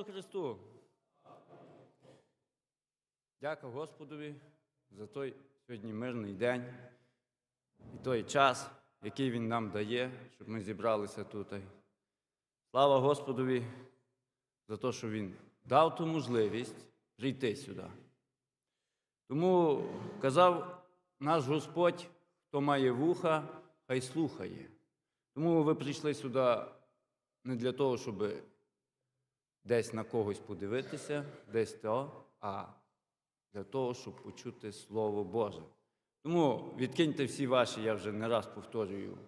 Ісусу Христу! Дякую Господові за той сьогодні мирний день і той час, який Він нам дає, щоб ми зібралися тут. Слава Господові за те, що Він дав ту можливість прийти сюди. Тому казав наш Господь, хто має вуха, хай слухає. Тому ви прийшли сюди не для того, щоб десь на когось подивитися, десь то, а для того, щоб почути Слово Боже. Тому відкиньте всі ваші, я вже не раз повторюю,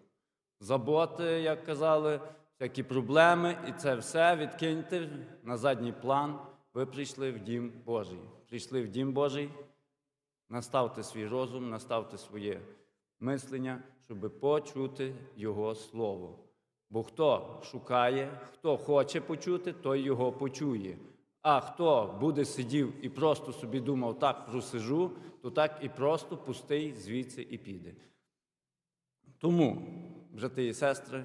заботи, як казали, всякі проблеми, і це все відкиньте на задній план. Ви прийшли в Дім Божий. Прийшли в Дім Божий, наставте свій розум, наставте своє мислення, щоб почути Його Слово. Бо хто шукає, хто хоче почути, той його почує. А хто буде сидів і просто собі думав, так просижу, то так і просто пустий звідси і піде. Тому, брати і сестри,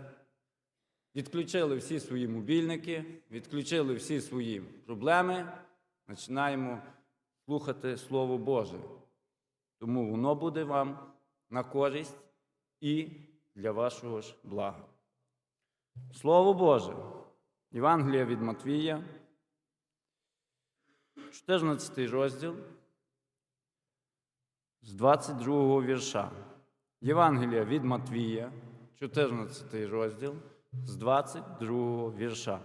відключили всі свої мобільники, відключили всі свої проблеми, починаємо слухати Слово Боже. Тому воно буде вам на користь і для вашого ж блага. Слово Боже, Євангелія від Матвія, 14 розділ з 22 вірша. Євангелія від Матвія, 14 розділ з 22 вірша.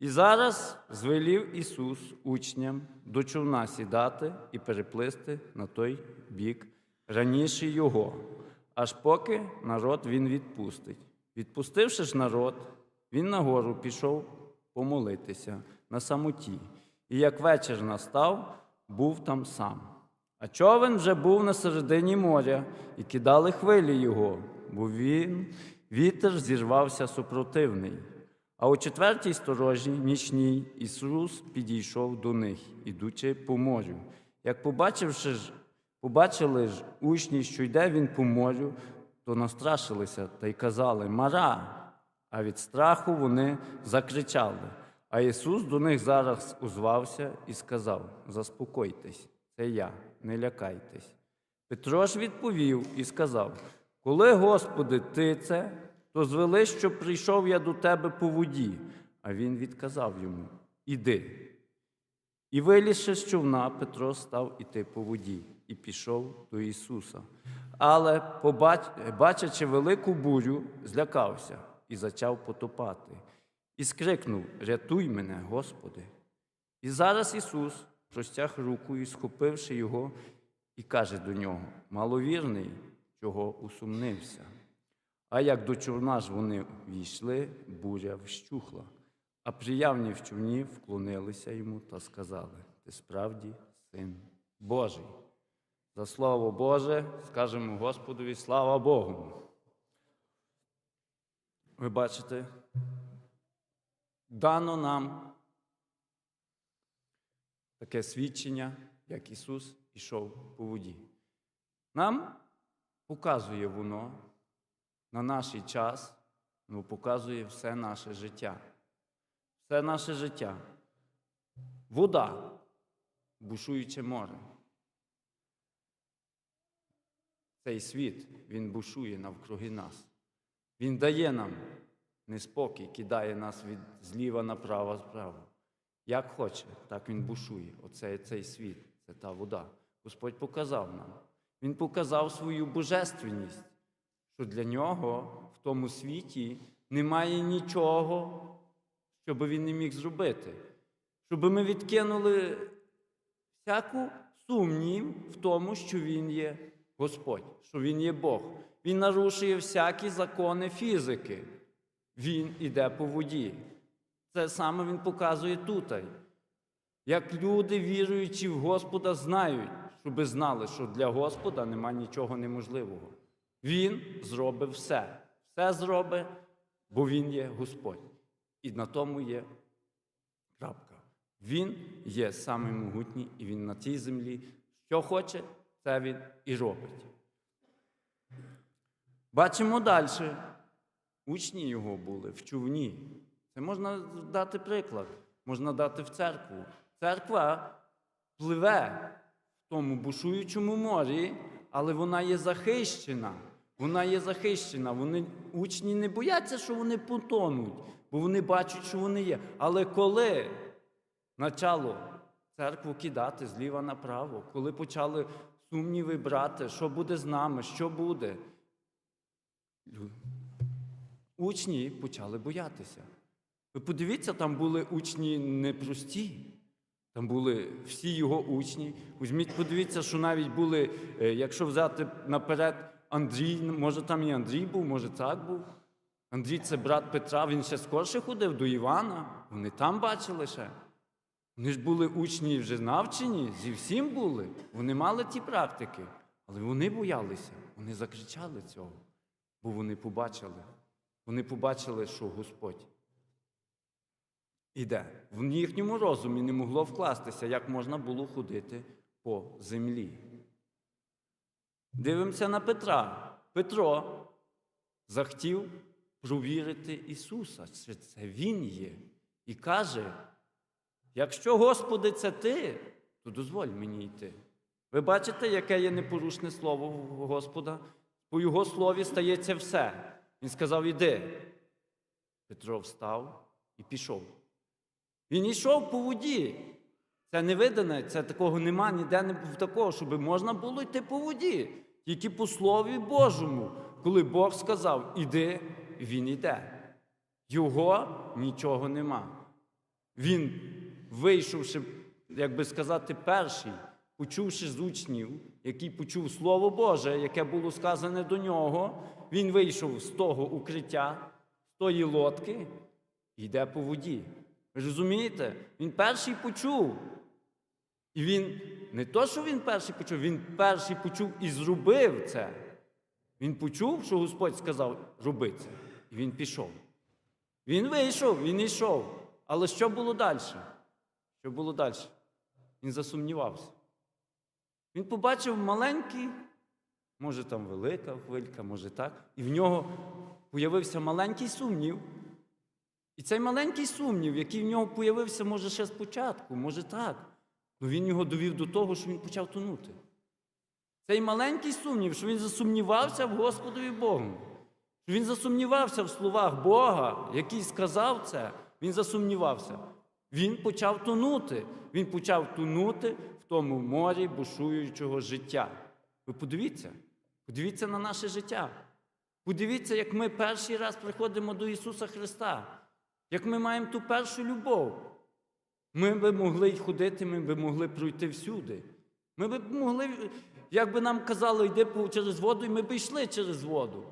І зараз звелів Ісус учням до човна сідати і переплисти на той бік раніше Його, аж поки народ Він відпустить. Відпустивши ж народ, він нагору пішов помолитися на самоті. І як вечір настав, був там сам. А човен вже був на середині моря, і кидали хвилі його, бо він вітер зірвався супротивний. А у четвертій сторожі, нічній, Ісус підійшов до них, ідучи по морю. Як побачивши ж, побачили ж учні, що йде він по морю, то настрашилися та й казали Мара. А від страху вони закричали. А Ісус до них зараз узвався і сказав: Заспокойтесь, це я, не лякайтесь. Петро ж відповів і сказав: Коли, Господи, ти це, то звели, що прийшов я до тебе по воді. А він відказав йому: Іди. І вилізши з човна, Петро став іти по воді і пішов до Ісуса. Але, бачачи велику бурю, злякався і зачав потопати. І скрикнув: Рятуй мене, Господи. І зараз Ісус простяг руку і, схопивши його, і каже до нього: Маловірний, чого усумнився. А як до човна ж вони війшли, буря вщухла. А приявні в човні вклонилися йому та сказали: Ти справді син Божий. За слово Боже скажемо Господові слава Богу. Ви бачите, дано нам таке свідчення, як Ісус ішов по воді. Нам показує воно на наш час, ну, показує все наше життя. Все наше життя. Вода, бушуюче море. Цей світ, він бушує навкруги нас. Він дає нам неспокій, кидає нас від зліва направо справа. Як хоче, так він бушує. Оце цей світ, це та вода. Господь показав нам. Він показав свою божественність, що для нього в тому світі немає нічого, що би він не міг зробити. Щоб ми відкинули всяку сумнів в тому, що Він є Господь, що Він є Бог. Він нарушує всякі закони фізики. Він іде по воді. Це саме Він показує тут. Як люди, віруючи в Господа, знають, щоб знали, що для Господа нема нічого неможливого. Він зробить все. Все зробить, бо Він є Господь. І на тому є крапка. Він є самий могутній, і він на цій землі. Що хоче, це він і робить. Бачимо далі. Учні його були в човні. Це можна дати приклад, можна дати в церкву. Церква пливе в тому бушуючому морі, але вона є захищена. Вона є захищена. Вони, учні не бояться, що вони потонуть, бо вони бачать, що вони є. Але коли почало церкву кидати зліва направо, коли почали сумніви брати, що буде з нами, що буде, учні почали боятися. Ви подивіться, там були учні непрості. Там були всі його учні. Візьміть, подивіться, що навіть були, е, якщо взяти наперед Андрій, може там і Андрій був, може так був. Андрій це брат Петра, він ще скорше ходив до Івана. Вони там бачили ще. Вони ж були учні вже навчені, зі всім були. Вони мали ті практики, але вони боялися, вони закричали цього, бо вони побачили. Вони побачили, що Господь іде. В їхньому розумі не могло вкластися, як можна було ходити по землі. Дивимося на Петра. Петро захотів провірити Ісуса, чи це Він є. І каже: якщо, Господи, це ти, то дозволь мені йти. Ви бачите, яке є непорушне слово Господа? По Його слові стається все. Він сказав: Іди. Петро встав і пішов. Він йшов по воді. Це не видане, це такого нема ніде не в такого, щоб можна було йти по воді. Тільки по Слові Божому, коли Бог сказав, іди, він іде. Його нічого нема. Він, вийшовши, як би сказати, перший, почувши з учнів, який почув Слово Боже, яке було сказане до нього, він вийшов з того укриття, з тої лодки йде по воді. Ви розумієте? Він перший почув. І він не то, що він перший почув, він перший почув і зробив це. Він почув, що Господь сказав роби це. І він пішов. Він вийшов, він йшов. Але що було далі? Що було далі? Він засумнівався. Він побачив маленький, може там велика хвилька, може так, і в нього появився маленький сумнів. І цей маленький сумнів, який в нього появився, може, ще спочатку, може так. Ну він його довів до того, що він почав тонути. Цей маленький сумнів, що він засумнівався в Господові Богу. Що він засумнівався в словах Бога, який сказав це, він засумнівався. Він почав тонути. Він почав тонути в тому морі бушуючого життя. Ви подивіться, подивіться на наше життя. Подивіться, як ми перший раз приходимо до Ісуса Христа, як ми маємо ту першу любов. Ми би могли й ходити, ми би могли пройти всюди. Ми б могли, як би нам казали, йди через воду, і ми б йшли через воду.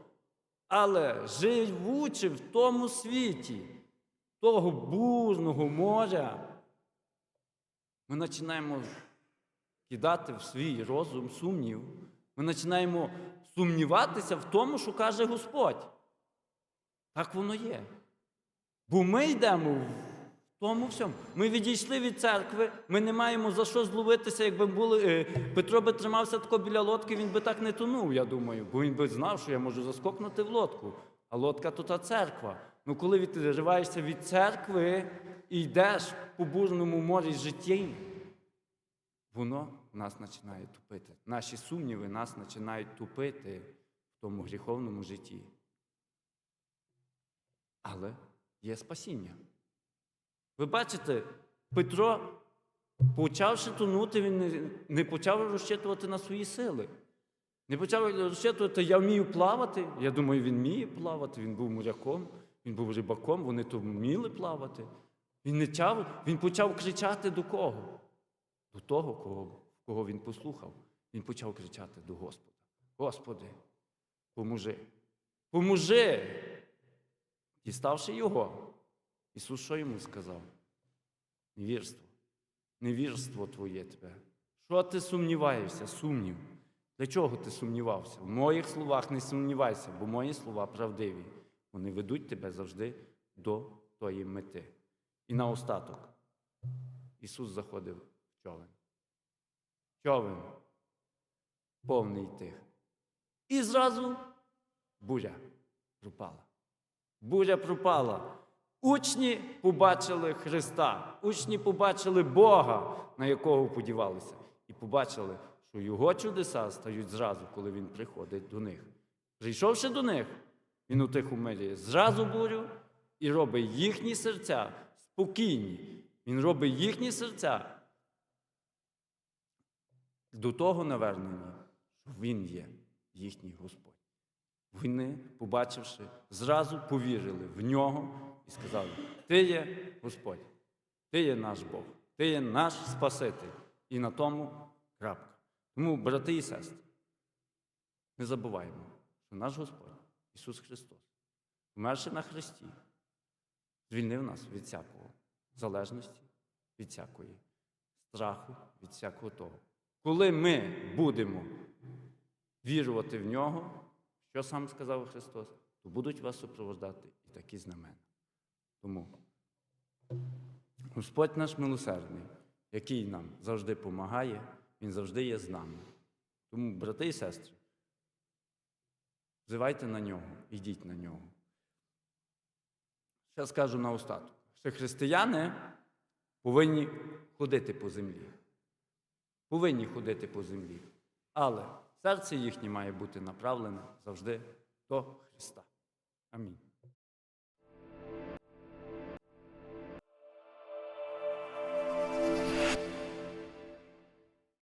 Але живучи в тому світі, того бурного моря, ми починаємо кидати в свій розум сумнів. Ми починаємо сумніватися в тому, що каже Господь. Так воно є. Бо ми йдемо в тому всьому. Ми відійшли від церкви, ми не маємо за що зловитися, якби були. е, Петро би тримався тако біля лодки, він би так не тонув, я думаю, бо він би знав, що я можу заскокнути в лодку. А лодка то та церква. Ну коли відриваєшся від церкви і йдеш по бурному морі життя, воно нас починає тупити. Наші сумніви нас починають тупити в тому гріховному житті. Але є спасіння. Ви бачите, Петро, почавши тонути, він не почав розчитувати на свої сили. Не почав розчитувати, я вмію плавати. Я думаю, він вміє плавати, він був моряком, він був рибаком, вони то вміли плавати. Він не чав, він почав кричати до кого? До того, кого, кого він послухав. Він почав кричати до Господа. Господи, поможи. Поможи. Діставши його, Ісус що йому сказав? Невірство. Невірство твоє тебе. Що ти сумніваєшся? Сумнів. Для чого ти сумнівався? В моїх словах не сумнівайся, бо мої слова правдиві. Вони ведуть тебе завжди до тої мети. І наостаток Ісус заходив в човен. Човен повний тих. І зразу буря пропала. Буря пропала. Учні побачили Христа, учні побачили Бога, на якого подівалися, і побачили, що його чудеса стають зразу, коли він приходить до них. Прийшовши до них, він утихомирює зразу бурю і робить їхні серця спокійні. Він робить їхні серця до того навернені, що Він є їхній Господь. Вони, побачивши, зразу повірили в нього і сказали: Ти є Господь, Ти є наш Бог, Ти є наш Спаситель. І на тому крапка. Тому, брати і сестри, не забуваємо, що наш Господь, Ісус Христос, вмерши на Христі, звільнив нас від всякого залежності, від всякої страху, від всякого того. Коли ми будемо вірувати в нього, що сам сказав Христос, то будуть вас супроводжати і такі знамена. Тому Господь наш милосердний, який нам завжди допомагає, Він завжди є з нами. Тому, брати і сестри, взивайте на нього, йдіть на нього. Ще скажу на остаток, що християни повинні ходити по землі. Повинні ходити по землі. Але серце їхнє має бути направлене завжди до Христа. Амінь.